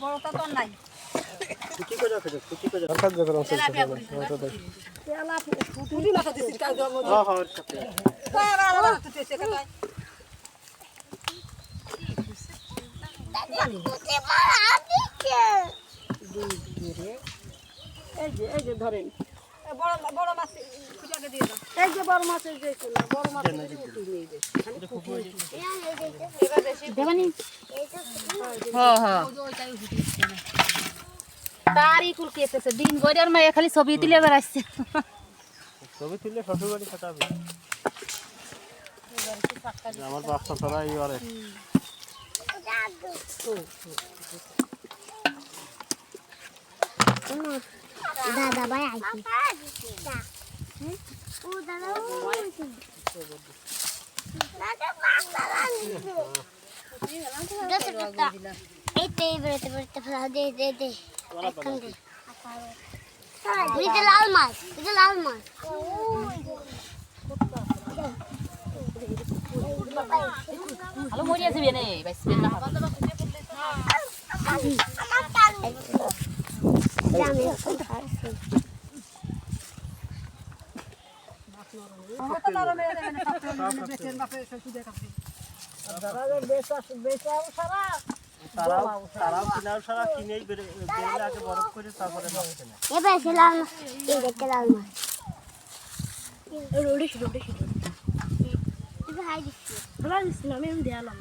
বড়টা তো নাই কি করে খেতে কি করে তেলাপিয়া হবে পুরি। ওটা দেখ পুরি মাথা দিছিস কাজ জন্ম হ্যাঁ হ্যাঁ সাথে বাবা বাবা তুই এসে কাটাই এই যে এই যে ধরেন। বড় বড় মাছ এই যে বড় যে বড়। তারই কুল কেটেছে দিন গড়ের মায়ে খালি ছবি তুলে বেড়াচ্ছে। ছবি তুললে শ্বশুর বাড়ি খাটাবে আমার বাচ্চা ছাড়া এই আরে দাদা ভাই লাল মাছ লাল মাছ। মরিয়া যাবে না বাইসবে না আমি কত নরম হয়ে যাবে না সব বেচেন বাপে খুঁজে খাবে যারা যে বেচা বেচাও সারা তারাও তারাও কিনার সারা কিনেই বেরে আগে বরফ করে তারপরে এবার সে এই দেখতে লাল মাছ Roadies Roadies hangisi? Hangisini? Hangisini? Benim diyelim.